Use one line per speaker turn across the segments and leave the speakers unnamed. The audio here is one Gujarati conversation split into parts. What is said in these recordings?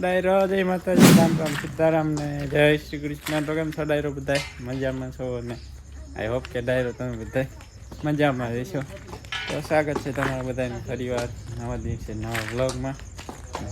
ડાયરો જય માતાજી, રામ રામ, સીતારામ ને જય શ્રી કૃષ્ણ. તો કેમ છો ડાયરો બધાય? મજામાં છો ને? આઈ હોપ કે ડાયરો તમે બધાય મજામાં રહેશો. તો સ્વાગત છે તમારા બધાનું ફરીવાર નવા દિવસે, નવા વ્લોગમાં.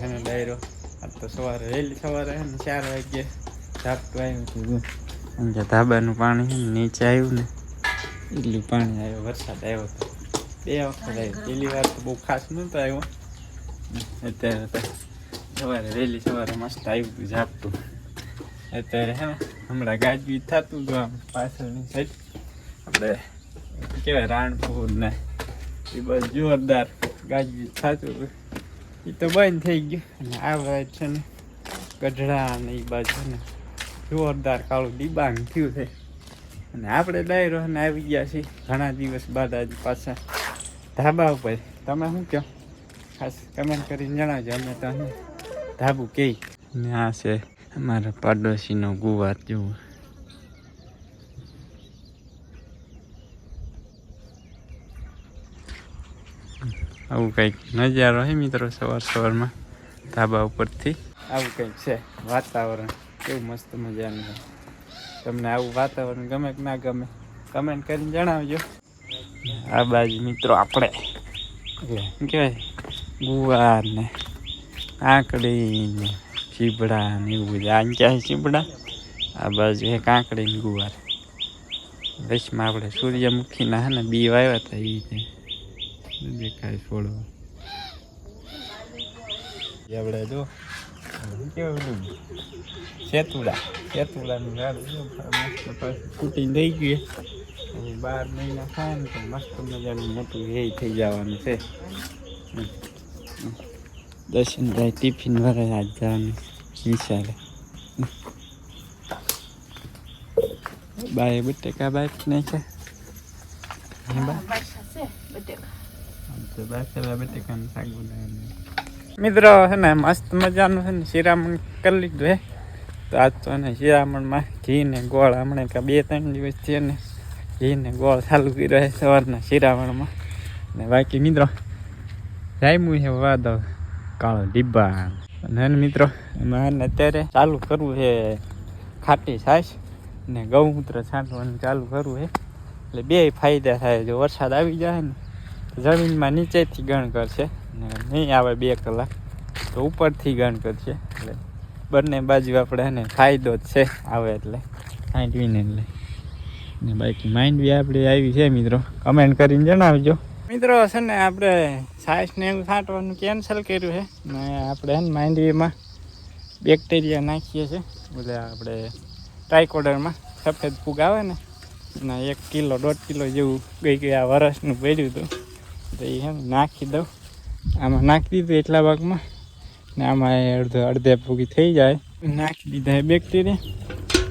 ઘણો ડાયરો? આજ તો સવારે વહેલી સવારે છે ને ચાર વાગ્યે ઝાપટું આવ્યું હતું. અને ધાબાનું પાણી છે નીચે આવ્યું ને, એટલું પાણી આવ્યું વરસાદ આવ્યો હતો બે વખત આવ્યો પહેલી વાર તો બહુ ખાસ નહોતો આવ્યો અત્યારે સવારે વહેલી સવારે મસ્ત આવ્યું હતું જાગતું. અત્યારે હે, હમણાં ગાજવી થતું હતું આમ પાછળની સાઈડ આપણે કહેવાય રાણપુર ને એ બસ જોરદાર ગાજવી થતું હતું. એ તો બંધ થઈ ગયું. અને આ વાત છે ને ગઢડા ને એ બાજુ ને જોરદાર કાળું ડિબાંગ થયું છે. અને આપણે ડાયરો ને આવી ગયા છીએ ઘણા દિવસ બાદ આજે પાછા ધાબા ઉપર. તમે શું કહો? ખાસ કમેન્ટ કરીને જણાવજો, અમે તો ધાબુ કે. ને આ છે અમારા પાડોશીનો ગુવાર જેવું. આવું કંઈક નજારો હે મિત્રો સવાર સવારમાં ધાબા ઉપરથી. આવું કંઈક છે વાતાવરણ. કેવું મસ્ત મજાનું છે. તમને આવું વાતાવરણ ગમે કે ના ગમે કમેન્ટ કરીને જણાવજો. આ બાજુ મિત્રો આપણે કહેવાય ગુવાર ને કાંકડી ચીબડા ને એવું બધું. આ ક્યાં ચીબડા? આ બાજુ એ કાંકડી ને ગુવાર. વચમાં આપણે સૂર્યમુખીના હે ને, બી વાવ્યા હતા એ રીતે દેખાય છોડવા આપણે જો કેવું સેતુડા સેતુડાનું થઈ ગયું બાર મહિના થાય ને, તો મસ્ત મજાનું મોટું એ થઈ જવાનું છે. હમ. જાય ટિફિન વાળા આજ જવાનું વિચારે બાય બટેકા બાય શાક મિત્રો છે ને મસ્ત મજાનું છે ને શિરામણ કરી લીધું હે તો આજ તો ને શિરામણમાં ઘી ને ગોળ હમણાં કે બે ત્રણ દિવસ છે ને ઘી ને ગોળ ચાલુ કર્યો છે સવારના શિરામણમાં ને બાકી મિત્રો જામ્યું છે વાદળ કાળો ડીબા અને મિત્રો એને અત્યારે ચાલુ કરવું છે ખાટી છાશ. ને ગૌમૂત્ર છાંટવાનું ચાલુ કરવું છે. એટલે બે ફાયદા થાય, જો વરસાદ આવી જાય ને જમીનમાં નીચેથી ગણ કરશે. ને નહીં આવે બે કલાક, તો ઉપરથી ગણ કરશે. એટલે બંને બાજુ આપણે એને ફાયદો જ છે, આવે એટલે સાંઠવીને એટલે. ને બાકી માઇન્ડ બી આપણી આવી છે મિત્રો. કમેન્ટ કરીને જણાવજો. મિત્રો, છે ને, આપણે સાઈસ ને એવું છાંટવાનું કેન્સલ કર્યું છે. ને આપણે છે ને માંડવીમાં બેક્ટેરિયા નાખીએ છીએ. એટલે આપણે ટ્રાયકોડરમાં સફેદ ફૂગ આવે ને ના એક કિલો, દોઢ કિલો જેવું ગઈ ગયા વરસનું પડ્યું હતું. તો એ છે નાખી દઉં. આમાં નાખી દીધું એટલા ભાગમાં. ને આમાં અડધો, અડધે ફૂગી થઈ જાય. નાખી દીધા બેક્ટેરિયા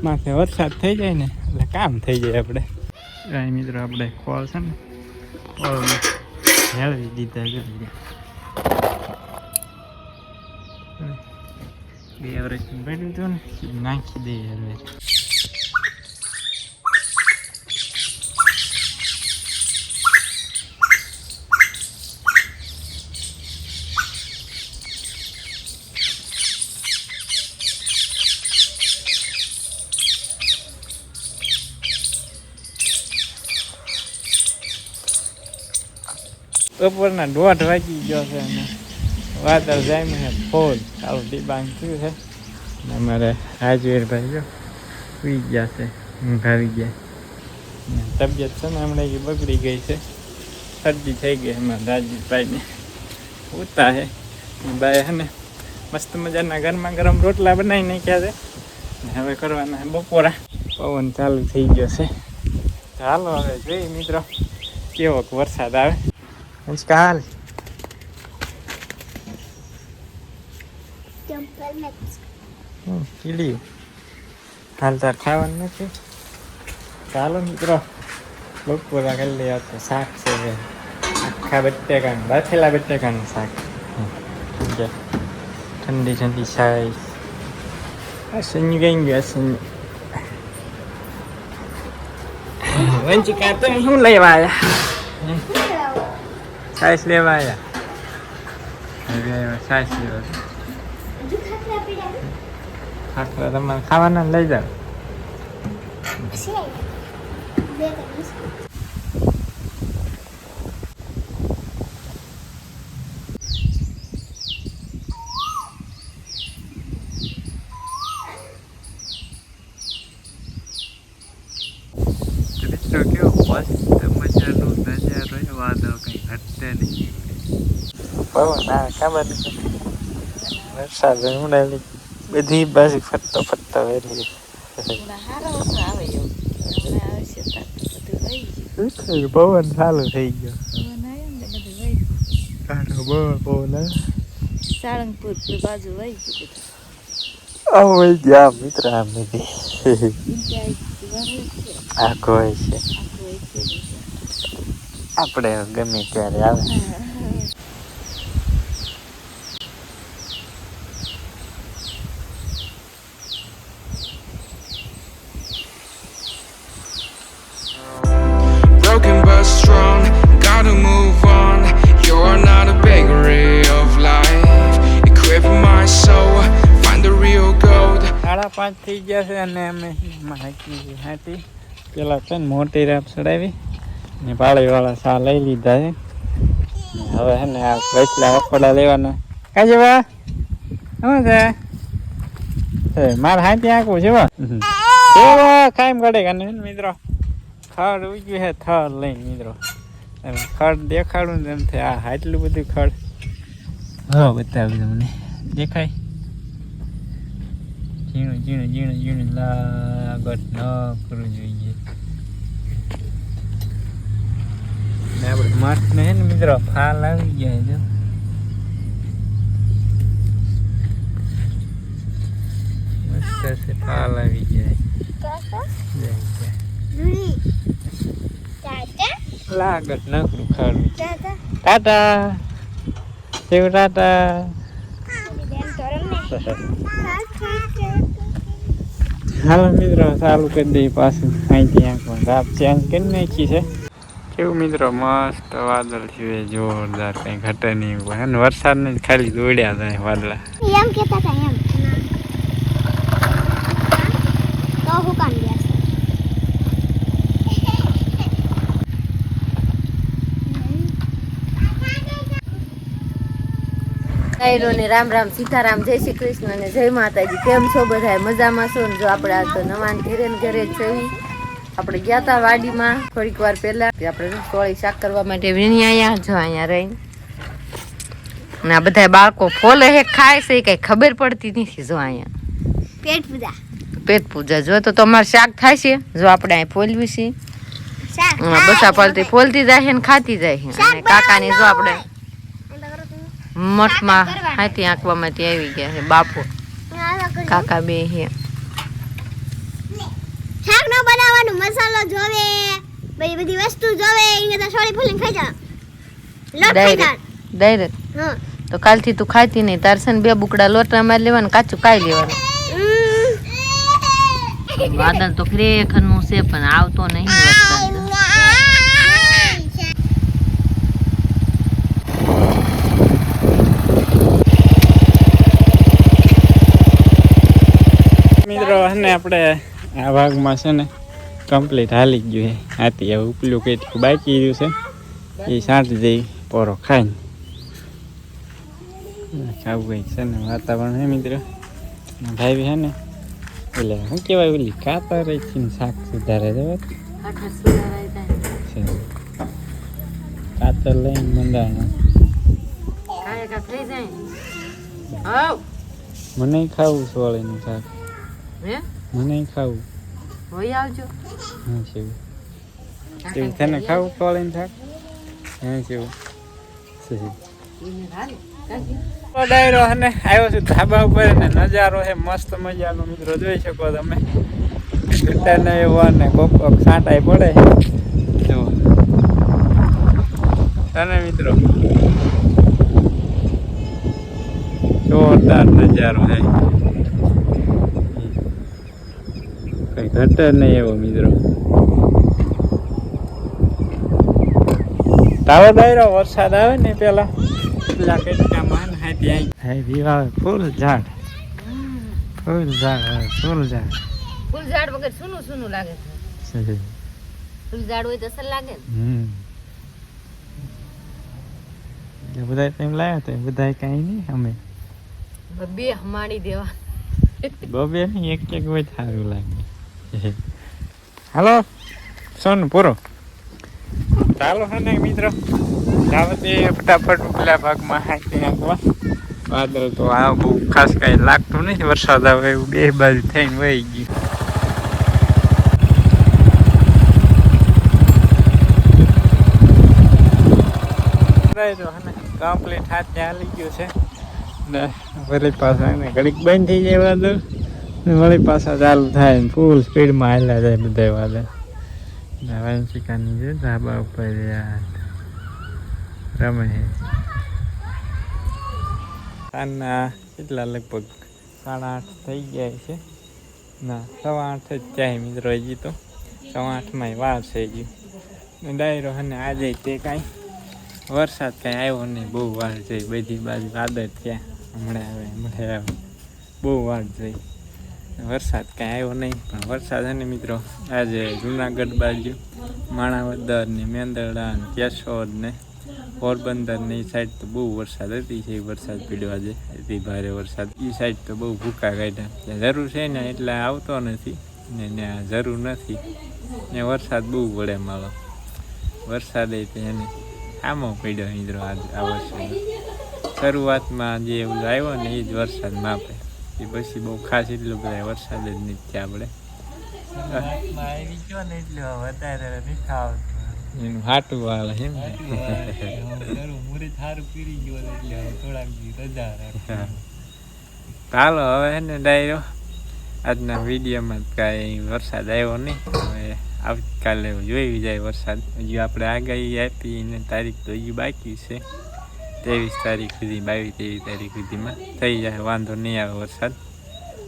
માથે વરસાદ થઈ જાય ને, એટલે કામ થઈ જાય આપણે. મિત્રો, આપણે ખોળ છે ને ખોળ હેળવી દીધા બે વર્ષનું પડ્યું હતું ને નાખી દઈએ હવે બપોરના દોઢ વાગી ગયો છે અને વાદળ જાય છે, ફોલ. ચાલુ ડિબાંગ થયું છે. અમારે રાજવીરભાઈ જો સુઈ ગયા છે ઊંઘ આવી ગયા તબિયત છે ને હમણાં એ બગડી ગઈ છે. શરદી થઈ ગઈ એમાં રાજવીરભાઈને. ઉતા હે. ભાઈ હે ને મસ્ત મજાના ગરમા ગરમ રોટલા બનાવી નાખ્યા છે. હવે કરવાના બપોરા. પવન ચાલુ થઈ ગયો છે. ચાલો હવે જોઈએ મિત્રો કેવોક વરસાદ આવે. કાલ કીડી હાલ તાર ખાવાનું નથી ચાલો મિત્રો બપોરા કરી લે તો શાક છે આખા બટેકાનું બાફેલા બટેકાનું શાક. ઠંડી ઠંડી છાશ આ કઈ ગયા સન્યુ વંચિકા શું લેવા આવ્યા સાઈસ લેવા આવ્યા સાઈસ લેવા ખાખરા તમારે ખાવાના લઈ જાઓ. પવન આ ખબર નથી વરસાદ હમણાં બધી બાજુ ફરતો ફરતો વેરી પવન ચાલુ થઈ ગયો કાઢો બહુ પવન
સાળંગપુર પેલી બાજુ વહી ગયું
આવો વહી ગયા મિત્ર આમ નથી
બધું
આ કોઈ છે આપણે ગમે ત્યારે આવે પાંચ થઈ ગયા છે અને અમે હાકી હાથી પેલા છે ને મોટી રાપ ચડાવી ને પાળીવાળા સા લઈ લીધા છે. હવે છે ને આ વૈસલા વખોડા લેવાના. કાજે બા, શું છે? મારે હાથી આંકવું છે બા, કાયમ કાઢે કાને મિત્રો. ખડ ઉગ્યું છે, થડ લઈને મિત્રો. અને ખડ દેખાડું એમ થાય. આ આટલું બધું ખડ. હા, બતાવ્યું તમને. દેખાય? ઝીણું ઝીણું ઝીણું ઝીણું લાગત ન કરવું જોઈએ. આપણે મઠ ને હે ને મિત્રો ફાલ આવી ગયા જો મસ્ત છે ફાલ આવી. જાય.
ટાટા.
નકરું ખાડું
ટાટા.
ટાટા ટાટા હાલો મિત્રો ચાલુ કરી દઈએ પાછું. અહીંથી આંખમાં રાપ ચેન્જ કરી નાખી છે. કેવું મિત્રો? મસ્ત વાદળ છે જોરદાર કંઈ ઘટે નહીં એવું. અને વરસાદને ખાલી દોડ્યા જાય વાદળા.
એમ કહેતા હતા એમ. તો હું કામ
કાયરો ને રામ રામ સીતારામ જય શ્રી કૃષ્ણ અને જય માતાજી. કેમ છો બધા મજામાં છો ને? જો આપણે આ તો નવા ઘેરે ને ઘરે જ આપણે ગયા હતા વાડીમાં થોડીક વાર પહેલા. આપણે સોળી શાક કરવા માટે વીણી આયા. જો અહીંયા રહીને. અને આ બધા બાળકો ફોલે હે ખાય છે એ કઈ ખબર પડતી નથી જો અહીંયા.
પેટ પૂજા.
પેટ પૂજા. જો તો તમારે શાક થાય છે. જો આપણે અહીં ફોલવી છે
શાક
હમણાં બસા પડતી ફોલતી જાય છે ને ખાતી જાય છે. અને કાકાની જો આપણે મઠમાં હાથી આંકવામાંથી આવી ગયા છે બાપુ. કાકા બે હે
શાક નો બનાવવાનું મસાલો જોવે બધી બધી વસ્તુ જોવે એને તો સોળી ફૂલીને ખાઈ જા લોટ ખાઈ જા
ડાયરેક્ટ
હા.
તો કાલથી તું ખાતી નહીં તારસન ને બે બુકડા લોટરા મારી લેવાનું કાચું કાઈ લેવાનું. વાદળ તો ખરેખરનું છે પણ આવતો નહીં વરસાદ
મિત્રો અને આપણે આ ભાગમાં છે ને કમ્પ્લીટ હાલી ગયું છે હાથી હવે ઉપલું કેટલું બાકી રહ્યું છે. એ સાંટી જઈ પોરો ખાઈને ખાવું કંઈક છે ને વાતાવરણ છે મિત્રો? ને ભાઈ છે ને એટલે શું કહેવાય ઓલી કાતર છે શાક સુધારે છે કાતર લઈને મંદાણા મને ખાવું સોળીનું શાક. મને ખાવું.
આવજો.
હા શિવ શિવ તને ખાવું સોળીનું થાક? હા શિવ ડાયરો અને આવ્યો છું ધાબા ઉપર ને નજારો છે મસ્ત મજાનો. મિત્રો જોઈ શકો તમે. ઘટાને એવો અને કોક કોક સાંટાઈ પડે જો તને મિત્રો? જોરદાર નજારો છે કઈ ઘટે નહીં એવો મિત્રો તાવો દાયરો વરસાદ આવે ને પેલા? પેલા કેટલા માન હાથી ત્યાં હે આવે ફૂલ ઝાડ. ફૂલ ઝાડ ફૂલ ઝાડ.
ફૂલ ઝાડ વગર સૂનું સૂનું લાગે છે. ફૂલ ઝાડ હોય તો અસર લાગે ને.
હમ. એ બધા તેમ લાયા તો બધા કાંઈ નહીં અમે.
બે હમાડી દેવા.
બબે નહીં એક એક હોય સારું લાગે. હાલો, સોન, પૂરો. ચાલો હે ને મિત્રો ચાલો તે ફટાફટ ઉપલા ભાગમાં હાંકી નાખવા વાદળ તો આ બહુ ખાસ કાંઈ લાગતું નથી, વરસાદ આવે એવું બે બાજુ થઈને વહી ગયું. કમ્પ્લીટ હાથ ચાલી ગયું છે. ને વળી પાછા ઘડીક બંધ થઈ જાય વાદળ. વળી પાછા ચાલુ થાય ફૂલ સ્પીડમાં હાલ્યા જાય બધા વાદળ ને વંશિકાની છે ધાબા ઉપર રમે છે સાંજના કેટલા લગભગ સાડા આઠ થઈ ગયા છે. ના, સવા આઠ જ જાય મિત્રો હજી તો. સવા આઠમાં વાર છે હજી. ને ડાયરો અને આજે તે કાંઈ વરસાદ કાંઈ આવ્યો નહીં. બહુ વાર જઈ બધી બાજુ વાદળ ત્યાં હમણાં આવે હમણાં આવે. બહુ વાર થઈ વરસાદ કાંઈ આવ્યો નહીં. પણ વરસાદ છે ને મિત્રો, આજે જુનાગઢ બાજુ, માણાવદર ને મેંદરડા ને કેશોદ ને પોરબંદર ને એ સાઈડ તો બહુ વરસાદ હતી છે વરસાદ પીડ્યો આજે. અતિ ભારે વરસાદ. એ સાઈડ તો બહુ ભૂકા કાઢ્યા. જરૂર છે ને એટલે આવતો નથી ને ત્યાં જરૂર નથી. ને વરસાદ બહુ પડે મારો વરસાદ એ તેને આમો પડ્યો મિત્રો આજ આ વરસાદ શરૂઆતમાં જે આવ્યો ને એ જ વરસાદ માપે. એ પછી બહુ ખાસ એટલો બધા વરસાદ જ નથી થયા આપણે. એનું હાટું વાળે એમ ચાલો હવે હે ને ડાયરો આજના વિડીયોમાં કાંઈ વરસાદ આવ્યો નહીં. હવે આવતીકાલે જોઈ જાય વરસાદ. હજુ આપણે આગાહી આપી ને તારીખ તો હજી બાકી છે. ત્રેવીસ તારીખ સુધી, બાવીસ, ત્રેવીસ તારીખ સુધીમાં થઈ જાય, વાંધો નહીં આવે વરસાદ.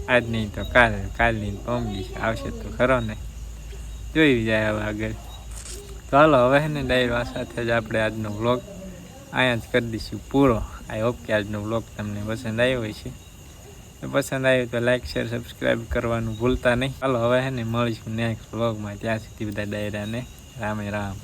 આજ નહીં તો કાલ, કાલની પમદી આવશે તો ખરો ને. જોઈ જાય હવે આગળ. ચાલો હવે હે ને ડાયરો સાથે જ આપણે આજનો વ્લોગ અહીંયા જ કરી દઈશું પૂરો. આઈ હોપ કે આજનો વ્લોગ તમને પસંદ આવ્યો છે. પસંદ આવ્યું તો લાઈક શેર સબસ્ક્રાઈબ કરવાનું ભૂલતા નહીં. ચાલો હવે ને મળીશું નેક્સ્ટ વ્લોગમાં ત્યાં સુધી બધા ડાયરાને રામે રામ.